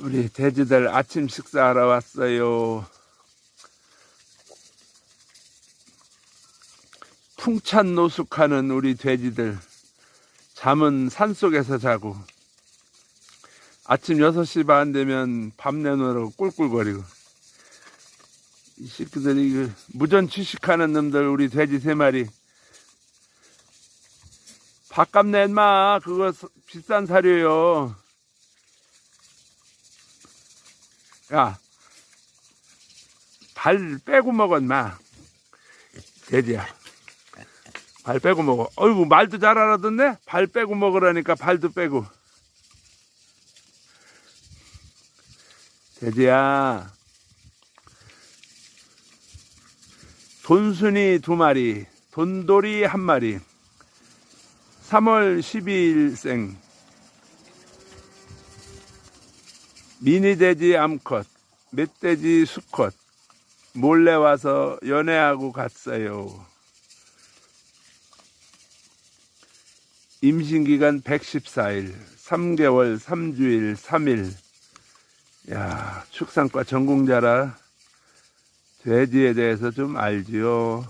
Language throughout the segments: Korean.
우리 돼지들 아침 식사하러 왔어요. 풍찬 노숙하는 우리 돼지들. 잠은 산속에서 자고. 아침 6시 반 되면 밤 내놓으라고 꿀꿀거리고. 이 새끼들이 그 무전 취식하는 놈들 우리 돼지 세 마리. 밥값 내, 인마. 그거 서- 비싼 사료요. 야, 발 빼고 먹어, 인마. 돼지야. 발 빼고 먹어. 어이구, 말도 잘 알아듣네? 발 빼고 먹으라니까 발도 빼고. 돼지야. 돈순이 두 마리, 돈돌이 한 마리. 3월 12일생. 미니돼지 암컷, 멧돼지 수컷. 몰래 와서 연애하고 갔어요. 임신기간 114일, 3개월, 3주일, 3일. 야, 축산과 전공자라 돼지에 대해서 좀 알지요.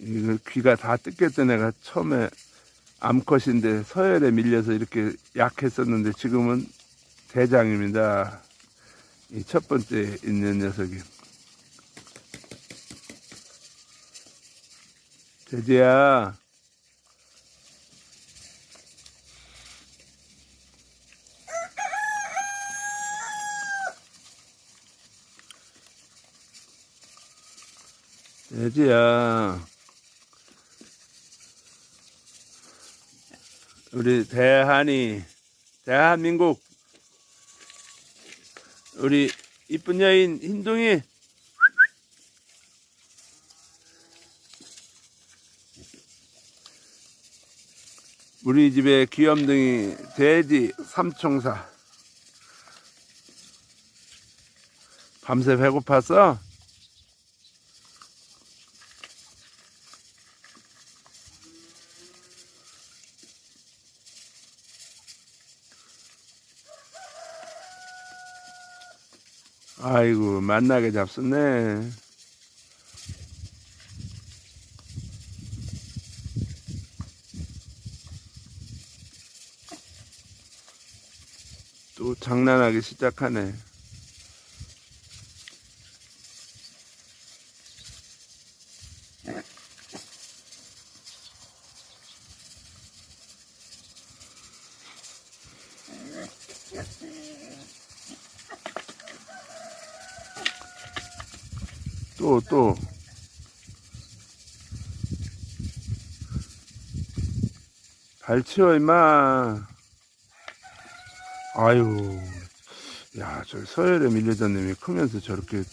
이거 귀가 다 뜯겼던 애가 처음에 암컷인데 서열에 밀려서 이렇게 약했었는데 지금은 대장입니다. 이 첫 번째 있는 녀석이. 돼지야. 돼지야. 우리 대한이, 대한민국, 우리 이쁜 여인 흰둥이, 우리 집에 귀염둥이 돼지 삼총사. 밤새 배고팠어? 아이고, 만나게 잡수네. 또 장난하기 시작하네. 또, 또. 발 치워, 임마. 아유, 야, 저 서열에 밀려던 놈이 크면서 저렇게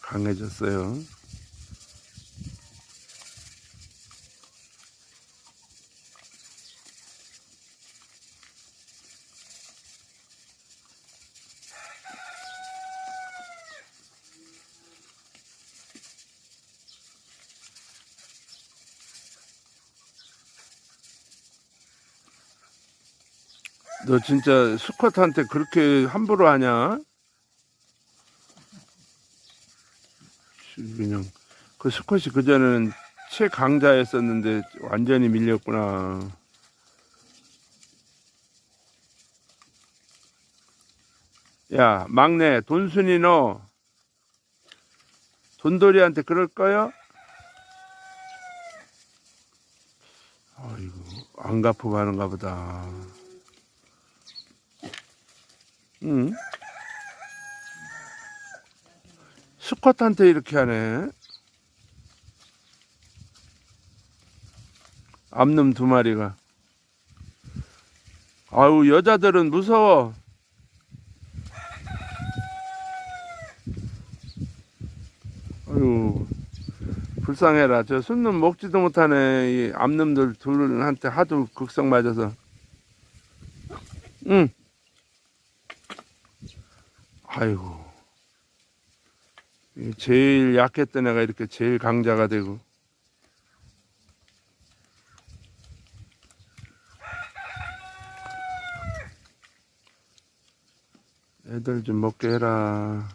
강해졌어요. 너 진짜 수컷한테 그렇게 함부로 하냐? 그냥 그 수컷이 그전에는 최강자였었는데 완전히 밀렸구나. 야 막내 돈순이 너 돈돌이한테 그럴 거야? 아이고 안 갚고 가는가 보다. 응? 수컷한테 이렇게 하네. 암놈 두 마리가. 아유, 여자들은 무서워. 아유, 불쌍해라. 저 순놈 먹지도 못하네. 이 암놈들 둘한테 하도 극성 맞아서. 응. 아이고. 제일 약했던 애가 이렇게 제일 강자가 되고. 애들 좀 먹게 해라.